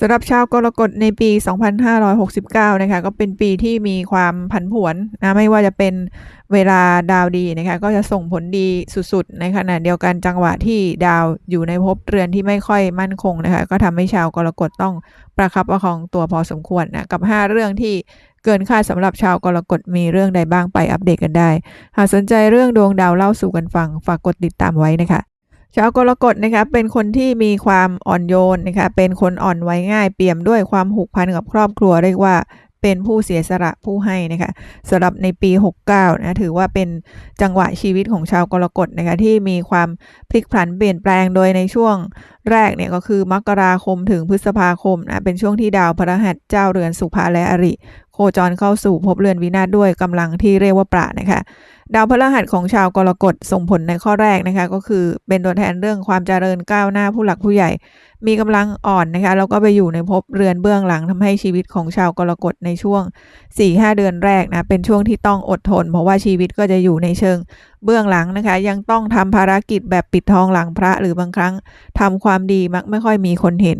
สำหรับชาวกรกฎในปี 2569 นะคะ ก็เป็นปีที่มีความผันผวนนะ ไม่ว่าจะเป็นเวลาดาวดีนะคะ ก็จะส่งผลดีสุดๆ ในขณะเดียวกันจังหวะที่ดาวอยู่ในภพเรือนที่ไม่ค่อยมั่นคงนะคะ ก็ทำให้ชาวกรกฎต้องประคับประคองตัวพอสมควรนะ กับ 5 เรื่องที่เกินคาดสำหรับชาวกรกฎมีเรื่องใดบ้างไปอัปเดตกันได้ หากสนใจเรื่องดวงดาวเล่าสู่กันฟัง ฝากกดติดตามไว้นะคะ ชาวกรกฎนะคะเป็นคนที่มีความอ่อนโยนนะคะเป็นคนอ่อนไหวง่ายเปี่ยมด้วยความผูกพันกับครอบครัวเรียกว่าเป็นผู้เสียสละผู้ให้นะคะสำหรับในปี 69นะถือว่าเป็นจังหวะชีวิตของชาวกรกฎนะคะที่มีความพลิกผันเปลี่ยนแปลงโดยในช่วงแรกเนี่ยก็คือมกราคมถึงพฤษภาคมนะเป็นช่วงที่ดาวพฤหัสเจ้าเรือนสุภาและอริ โคจรเข้าสู่ภพเรือนวินาศด้วยกำลังที่เรียกว่าปรานะคะ ดาวพฤหัสของชาวกรกฎส่งผลในข้อแรกนะคะ ก็คือเป็นตัวแทนเรื่องความเจริญก้าวหน้าผู้หลักผู้ใหญ่ มีกำลังอ่อนนะคะแล้วก็ไปอยู่ในภพเรือนเบื้องหลังทำให้ชีวิตของชาวกรกฎในช่วง 4-5 เดือนแรกนะเป็นช่วงที่ต้องอดทน เพราะว่าชีวิตก็จะอยู่ในเชิงเบื้องหลังนะคะ ยังต้องทำภารกิจแบบปิดทองหลังพระ หรือบางครั้งทำความดีมักไม่ค่อยมีคนเห็น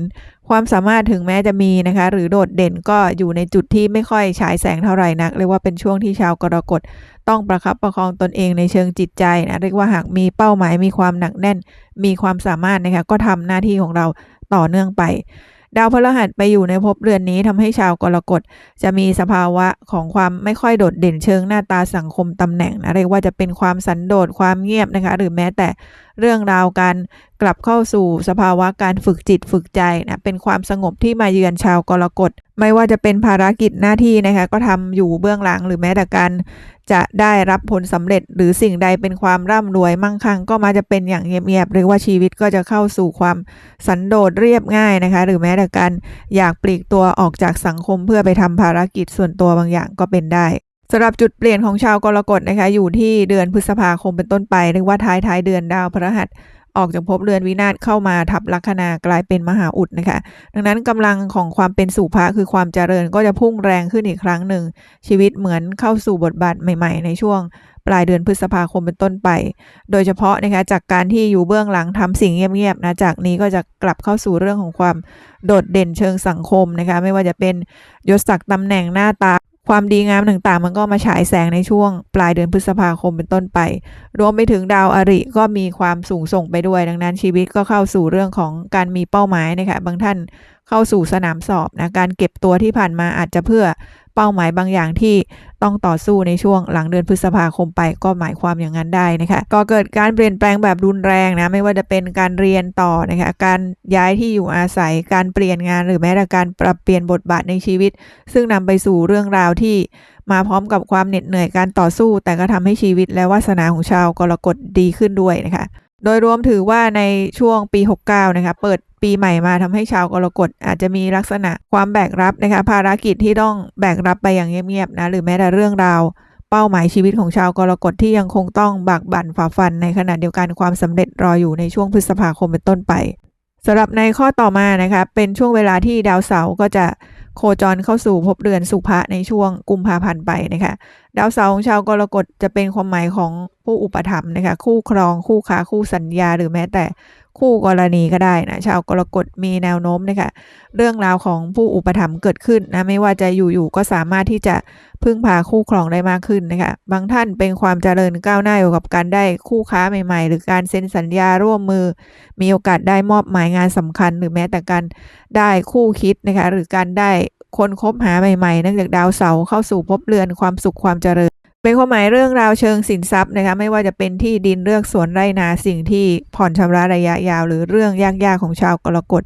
ความสามารถถึงแม้จะมีนะคะ หรือโดดเด่นก็อยู่ในจุดที่ไม่ค่อยฉายแสงเท่าไหร่นักเรียกว่าเป็นช่วงที่ชาวกรกฎต้องประคับประคองตนเองในเชิงจิตใจนะเรียกว่าหากมีเป้าหมายมีความหนักแน่น มีความสามารถนะคะก็ทำหน้าที่ของเรา ต่อเนื่องไป ดาวพฤหัสไปอยู่ในภพเรือนนี้ทำให้ชาวกรกฎจะมีสภาวะของความไม่ค่อยโดดเด่นเชิงหน้าตาสังคมตำแหน่งนะเรียกว่าจะเป็นความสันโดษความเงียบนะคะ หรือแม้แต่ เรื่องราวการกลับเข้าสู่สภาวะการฝึกจิตฝึกใจนะเป็นความสงบที่มาเยือนชาวกรกฎไม่ว่าจะเป็นภารกิจหน้าที่นะคะก็ทำอยู่เบื้องหลังหรือแม้แต่การจะได้รับผลสำเร็จ หรือสิ่งใดเป็นความร่ำรวยมั่งคั่ง ก็มาจะเป็นอย่างเงียบๆเรียกว่าชีวิตก็จะเข้าสู่ความสันโดษเรียบง่ายนะคะ หรือแม้แต่การอยากปลีกตัวออกจากสังคมเพื่อไปทำภารกิจส่วนตัวบางอย่างก็เป็นได้ สำหรับจุดเปลี่ยนของชาวกรกฎนะคะอยู่ที่เดือนพฤษภาคมเป็นต้นไปเรียกว่าท้ายท้ายเดือนดาวพฤหัสออกจากภพเรือนวินาศเข้ามาทับลัคนากลายเป็นมหาอุดนะคะ ดังนั้นกำลังของความเป็นสุภาคือความเจริญก็จะพุ่งแรงขึ้นอีกครั้งหนึ่ง ชีวิตเหมือนเข้าสู่บทบาทใหม่ ๆ ในช่วงปลายเดือนพฤษภาคมเป็นต้นไป โดยเฉพาะนะคะจากการที่อยู่เบื้องหลังทำสิ่งเงียบๆนะจากนี้ก็จะกลับเข้าสู่เรื่องของความโดดเด่นเชิงสังคมนะคะ ไม่ว่าจะเป็นยศศักดิ์ตำแหน่งหน้าตา ความดีงามต่างๆ มันก็มาฉายแสงในช่วงปลายเดือนพฤษภาคมเป็นต้นไป รวมไปถึงดาวอริก็มีความสูงส่งไปด้วย ดังนั้นชีวิตก็เข้าสู่เรื่องของการมีเป้าหมายนะคะบางท่านเข้าสู่สนามสอบนะการเก็บตัวที่ผ่านมาอาจจะเพื่อ เป้าหมายบางอย่างที่ต้องต่อสู้ในช่วงหลังเดือนพฤษภาคมไปก็หมายความอย่างนั้นได้นะคะก็เกิดการเปลี่ยนแปลงแบบรุนแรงนะไม่ว่าจะเป็นการเรียนต่อนะคะการย้ายที่อยู่อาศัยการเปลี่ยนงานหรือแม้แต่การปรับเปลี่ยนบทบาทในชีวิต ซึ่งนำไปสู่เรื่องราวที่มาพร้อมกับความเหน็ดเหนื่อยการต่อสู้ แต่ก็ทำให้ชีวิตและวาสนาของชาวกรกฎดีขึ้นด้วยนะคะ โดยรวมถือว่าในช่วงปี 69 นะคะ เปิดปีใหม่มาทำให้ชาวกรกฎอาจจะมีลักษณะความแบกรับนะคะ ภารกิจที่ต้องแบกรับไปอย่างเงียบๆนะ หรือแม้แต่เรื่องราวเป้าหมายชีวิตของชาวกรกฎที่ยังคงต้องบักบั่นฝ่าฟัน ในขณะเดียวกันความสำเร็จรออยู่ในช่วงพฤษภาคมเป็นต้นไปสำหรับในข้อต่อมานะคะเป็นช่วงเวลาที่ดาวเสาร์ก็จะ โคจรเข้าสู่ภพเรือนสุภะในช่วงกุมภาพันธ์ไปนะคะ ดาวเสาร์ของชาวกรกฎจะเป็นความหมายของผู้อุปถัมภ์นะคะ คู่ครองคู่ค้าคู่สัญญาหรือแม้แต่ คู่กรณีก็ได้นะชาวกรกฎมีแนวโน้มนะคะเรื่องราวของผู้อุปถัมภ์เกิดขึ้นนะไม่ว่าจะอยู่ๆก็สามารถที่จะพึ่งพาคู่ครองได้มากขึ้นนะคะบางท่านเป็นความเจริญก้าวหน้าอยู่กับการได้คู่ค้าใหม่ ๆ หรือการเซ็นสัญญาร่วมมือ มีโอกาสได้มอบหมายงานสำคัญ หรือแม้แต่การได้คู่คิดนะคะหรือการได้คนคบหาใหม่ๆเนื่องจากดาวเสาร์เข้าสู่ภพเรือนความสุขความเจริญ เป็นความหมายเรื่องราวเชิงสินทรัพย์นะคะไม่ว่าจะเป็นที่ดินเลือกสวนไร่นาสิ่งที่ผ่อนชำระระยะยาว หรือเรื่องยากๆของชาวกรกฎ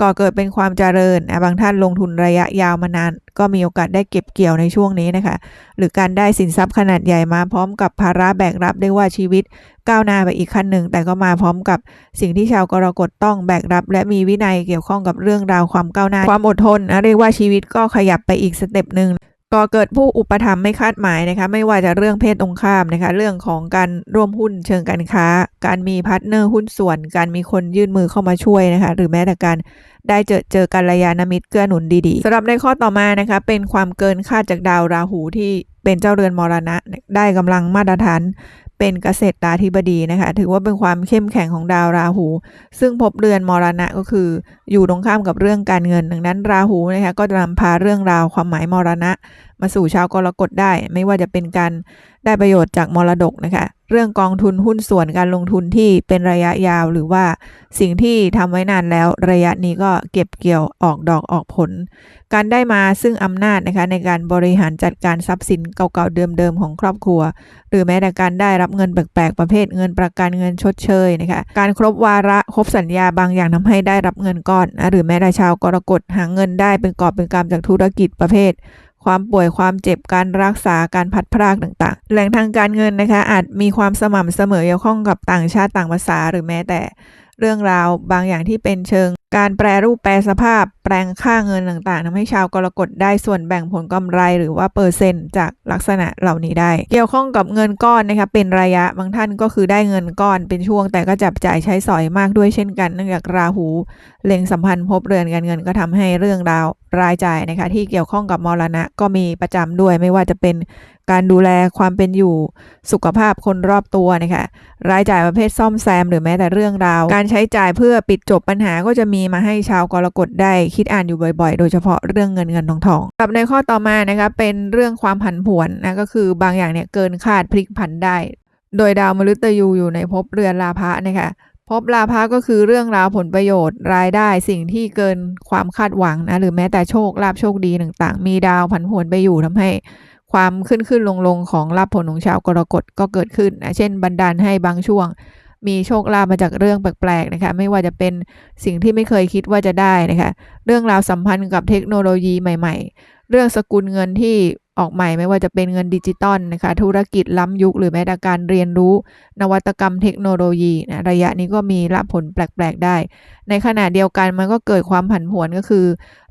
ก่อเกิดเป็นความเจริญบางท่านลงทุนระยะยาวมานาน ก็มีโอกาสได้เก็บเกี่ยวในช่วงนี้นะคะหรือการได้สินทรัพย์ขนาดใหญ่มาพร้อมกับภาระแบกรับได้ว่าชีวิตก้าวหน้าไปอีกขั้นหนึ่ง แต่ก็มาพร้อมกับสิ่งที่ชาวกรกฎต้องแบกรับ และมีวินัยเกี่ยวข้องกับเรื่องราวความก้าวหน้า ความอดทนนะเรียกว่าชีวิตก็ขยับไปอีกสเต็ปหนึ่ง ก็เกิดผู้อุปถัมภ์ไม่คาดหมายนะคะไม่ว่าจะเรื่องเพศตรงข้ามนะคะเรื่องของการร่วมหุ้นเชิงการค้า การมีพาร์ทเนอร์หุ้นส่วน การมีคนยื่นมือเข้ามาช่วยนะคะหรือแม้แต่การได้เจอเจอกัลยาณมิตรเกื้อหนุนดีๆสำหรับในข้อต่อมานะคะเป็นความเกินคาดจากดาวราหูที่เป็นเจ้าเรือนมรณะได้กำลังมาตรฐาน เป็นเกษตราธิบดีนะคะ ถือว่าเป็นความเข้มแข็งของดาวราหู ซึ่งพบเรือนมรณะก็คือ อยู่ตรงข้ามกับเรื่องการเงิน ดังนั้นราหูนะคะก็จะนำพาเรื่องราวความหมายมรณะ มาสู่ชาวกรกฎได้ ไม่ว่าจะเป็นการได้ประโยชน์จากมรดกนะคะ เรื่องกองทุนหุ้นส่วนการลงทุนที่เป็นระยะยาว หรือว่าสิ่งที่ทำไว้นานแล้วระยะนี้ก็เก็บเกี่ยวออกดอกออกผล การได้มาซึ่งอำนาจนะคะในการบริหารจัดการทรัพย์สินเก่าๆเดิมๆของครอบครัว หรือแม้แต่การได้รับเงินแปลกๆประเภทเงินประกันเงินชดเชยนะคะการครบวาระครบสัญญาบางอย่างทำให้ได้รับเงินก้อนนะหรือแม้แต่ชาวกรกฎหาเงินได้เป็นกอบเป็นกำจากธุรกิจประเภท ความป่วยความเจ็บการรักษาการพัดพรากต่างๆ แหล่งทางการเงินนะคะอาจมีความสม่ำเสมอเกี่ยวข้องกับต่างชาติต่างภาษาหรือแม้แต่เรื่องราวบางอย่างที่เป็นเชิง การแปรรูปแปรสภาพแปลงค่าเงินต่างๆทำให้ชาวกรกฎได้ส่วนแบ่งผลกำไรหรือว่าเปอร์เซ็นต์จากลักษณะเหล่านี้ได้ เกี่ยวข้องกับเงินก้อนนะคะเป็นระยะบางท่านก็คือได้เงินก้อนเป็นช่วง แต่ก็จับจ่ายใช้สอยมากด้วยเช่นกันเนื่องจากราหูเล็งสัมพันธ์พบเรือนการเงินก็ทำให้เรื่องราวรายจ่ายนะคะที่เกี่ยวข้องกับมรณะก็มีประจำด้วยไม่ว่าจะเป็นการดูแลความเป็นอยู่สุขภาพคนรอบตัวนะคะรายจ่ายประเภทซ่อมแซม หรือแม้แต่เรื่องราว การใช้จ่ายเพื่อปิดจบปัญหาก็จะมีมาให้ชาวกรกฎได้คิดอ่านอยู่บ่อยๆ โดยเฉพาะเรื่องเงินเงินทองทองกับในข้อต่อมานะคะเป็นเรื่องความผันผวนนะก็คือบางอย่างเนี่ยเกินคาดพลิกผันได้ โดยดาวมฤตยูอยู่ในภพเรือนลาภะนะคะภพลาภะก็คือเรื่องราวผลประโยชน์รายได้สิ่งที่เกินความคาดหวังนะหรือแม้แต่โชคลาภโชคดีต่างๆ มีดาวผันผวนไปอยู่ทำให้ความขึ้นขึ้นลงลงของลาภผลของชาวกรกฎก็เกิดขึ้นนะเช่น บันดาลให้บางช่วง มีโชคลาภมาจากเรื่องแปลกๆนะคะ ไม่ว่าจะเป็นสิ่งที่ไม่เคยคิดว่าจะได้นะคะ เรื่องราวสัมพันธ์กับเทคโนโลยีใหม่ ๆ เรื่องสกุลเงินที่ออกใหม่ไม่ว่าจะเป็นเงินดิจิตอลนะคะ ธุรกิจล้ำยุคหรือแม้แต่การเรียนรู้ นวัตกรรมเทคโนโลยีนะระยะนี้ก็มีลาภผลแปลกๆได้ ในขณะเดียวกันมันก็เกิดความผันผวนก็คือ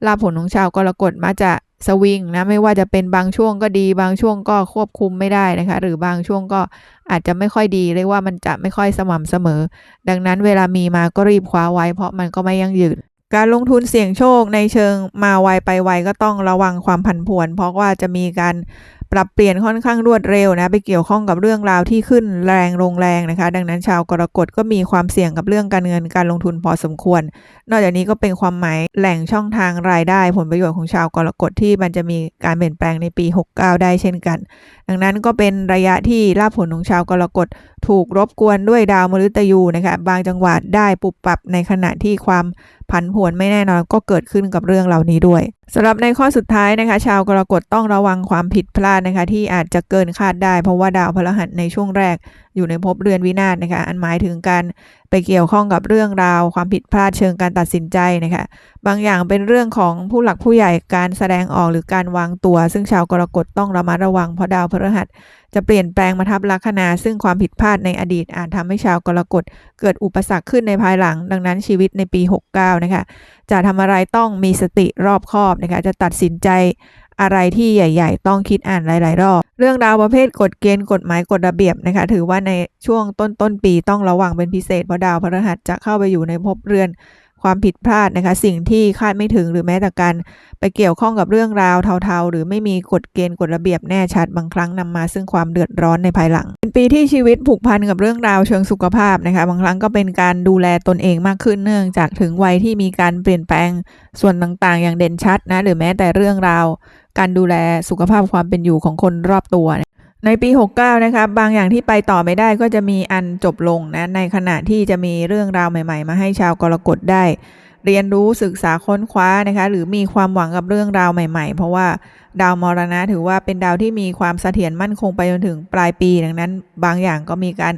ลาภผลของชาวกรกฎมาจะ สวิงนะไม่ว่าจะเป็นบางช่วงก็ดี บางช่วงก็ควบคุมไม่ได้นะคะ หรือบางช่วงก็อาจจะไม่ค่อยดีเรียกว่ามันจะไม่ค่อยสม่ำเสมอ ดังนั้นเวลามีมาก็รีบคว้าไว้เพราะมันก็ไม่ยั่งยืนการลงทุนเสี่ยงโชคในเชิงมาไวไปไวก็ต้องระวังความผันผวน เพราะว่าจะมีการ ปรับเปลี่ยนค่อนข้างรวดเร็วนะไปเกี่ยวข้องกับเรื่องราวที่ขึ้นแรงลงแรงนะคะ ดังนั้นชาวกรกฎก็มีความเสี่ยงกับเรื่องการเงินการลงทุนพอสมควร นอกจากนี้ก็เป็นความหมายแหล่งช่องทางรายได้ ผลประโยชน์ของชาวกรกฎที่มันจะมีการเปลี่ยนแปลงในปี 69 ได้เช่นกัน ดังนั้นก็เป็นระยะที่ลาภผลของชาวกรกฎถูกรบกวนด้วยดาวมฤตยูนะคะบางจังหวัดได้ปุบปรับในขณะที่ความ ผันผวนไม่แน่นอนก็เกิดขึ้นกับเรื่องเหล่านี้ด้วยสำหรับในข้อสุดท้ายนะคะ ชาวกรกฎต้องระวังความผิดพลาดนะคะ ที่อาจจะเกินคาดได้ เพราะว่าดาวพฤหัสในช่วงแรกอยู่ในภพเรือนวินาศนะคะ อันหมายถึงการไปเกี่ยวข้องกับเรื่องราว ความผิดพลาดเชิงการตัดสินใจนะคะ บางอย่างเป็นเรื่องของผู้หลักผู้ใหญ่การแสดงออกหรือการวางตัว ซึ่งชาวกรกฎต้องระมัดระวังเพราะดาวพฤหัสจะเปลี่ยนแปลงมาทับลัคนา ซึ่งความผิดพลาดในอดีตอาจทำให้ชาวกรกฎเกิดอุปสรรคขึ้นในภายหลัง ดังนั้นชีวิตในปี 69 นะคะ จะทำอะไรต้องมีสติรอบคอบนะคะ จะตัดสินใจ อะไรที่ใหญ่ ๆ ต้องคิดอ่านหลาย ๆ รอบ เรื่องราวประเภทกฎเกณฑ์กฎหมายกฎระเบียบนะคะ ถือว่าในช่วงต้นต้นปีต้องระวังเป็นพิเศษเพราะดาวพฤหัสจะเข้าไปอยู่ในภพเรือนความผิดพลาดนะคะ สิ่งที่คาดไม่ถึงหรือแม้แต่การไปเกี่ยวข้องกับเรื่องราวเทาๆ หรือไม่มีกฎเกณฑ์กฎระเบียบแน่ชัดบางครั้งนำมาซึ่งความเดือดร้อนในภายหลัง เป็นปีที่ชีวิตผูกพันกับเรื่องราวเชิงสุขภาพนะคะ บางครั้งก็เป็นการดูแลตนเองมากขึ้นเนื่องจากถึงวัยที่มีการเปลี่ยนแปลงส่วนต่างๆ อย่างเด่นชัดนะหรือแม้แต่เรื่องราว การดูแลสุขภาพความเป็นอยู่ของคนรอบตัว ในปี 69 นะคะบางอย่างที่ไปต่อไม่ได้ก็จะมีอันจบลงนะในขณะที่จะมีเรื่องราวใหม่ ๆ มาให้ชาวกรกฎได้ เรียนรู้ศึกษาค้นคว้านะคะหรือมีความหวังกับเรื่องราวใหม่ ๆ เพราะว่าดาวมรณะถือว่าเป็นดาวที่มีความเสถียรมั่นคงไปจนถึงปลายปี ดังนั้น บางอย่างก็มีการ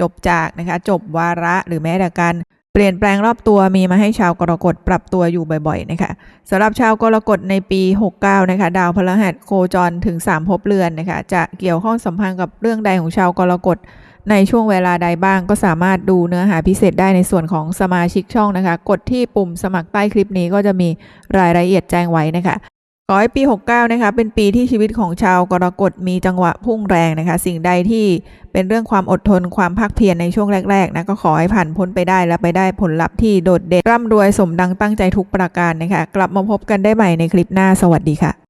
จบจากนะคะจบวาระหรือแม้แต่การ เปลี่ยนแปลงรอบตัวมีมาให้ชาวกรกฎปรับตัวอยู่บ่อยๆนะคะสำหรับชาวกรกฎในปี 69 นะคะ ดาวพฤหัสโคจรถึง 3 ภพเรือนนะคะ จะเกี่ยวข้องสัมพันธ์กับเรื่องใดของชาวกรกฎในช่วงเวลาใดบ้างก็สามารถดูเนื้อหาพิเศษได้ในส่วนของสมาชิกช่องนะคะ กดที่ปุ่มสมัครใต้คลิปนี้ก็จะมีรายละเอียดแจ้งไว้นะคะ ขอให้ปี 69 นะคะ เป็นปีที่ชีวิตของชาวกรกฎมีจังหวะพุ่งแรงนะคะ สิ่งใดที่เป็นเรื่องความอดทนความภาคเพียรในช่วงแรกๆนะก็ขอให้ผ่านพ้นไปได้และไปได้ผลลัพธ์ที่โดดเด่นร่ำรวยสมดังตั้งใจทุกประการนะคะ กลับมาพบกันได้ใหม่ในคลิปหน้าสวัสดีค่ะ